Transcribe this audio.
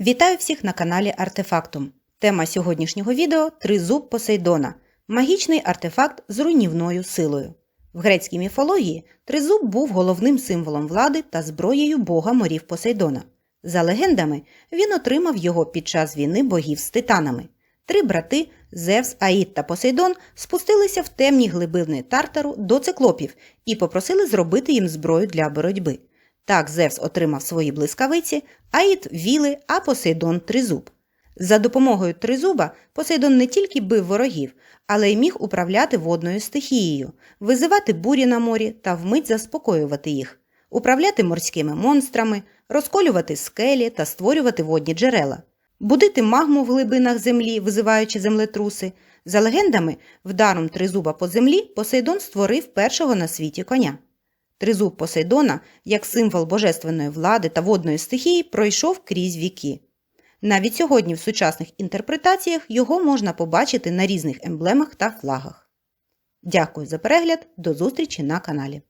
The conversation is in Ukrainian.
Вітаю всіх на каналі Артефактум. Тема сьогоднішнього відео Тризуб Посейдона магічний артефакт з руйнівною силою. В грецькій міфології тризуб був головним символом влади та зброєю бога морів Посейдона. За легендами, він отримав його під час війни богів з титанами. Три брати Зевс, Аїд та Посейдон спустилися в темні глибини Тартару до циклопів і попросили зробити їм зброю для боротьби. Так Зевс отримав свої блискавиці, Аїд віли, а Посейдон тризуб. За допомогою тризуба Посейдон не тільки бив ворогів, але й міг управляти водною стихією, визивати бурі на морі та вмить заспокоювати їх, управляти морськими монстрами, розколювати скелі та створювати водні джерела, будити магму в глибинах землі, визиваючи землетруси. За легендами, вдаром тризуба по землі Посейдон створив першого на світі коня. Тризуб Посейдона, як символ божественної влади та водної стихії, пройшов крізь віки. Навіть сьогодні в сучасних інтерпретаціях його можна побачити на різних емблемах та флагах. Дякую за перегляд, до зустрічі на каналі.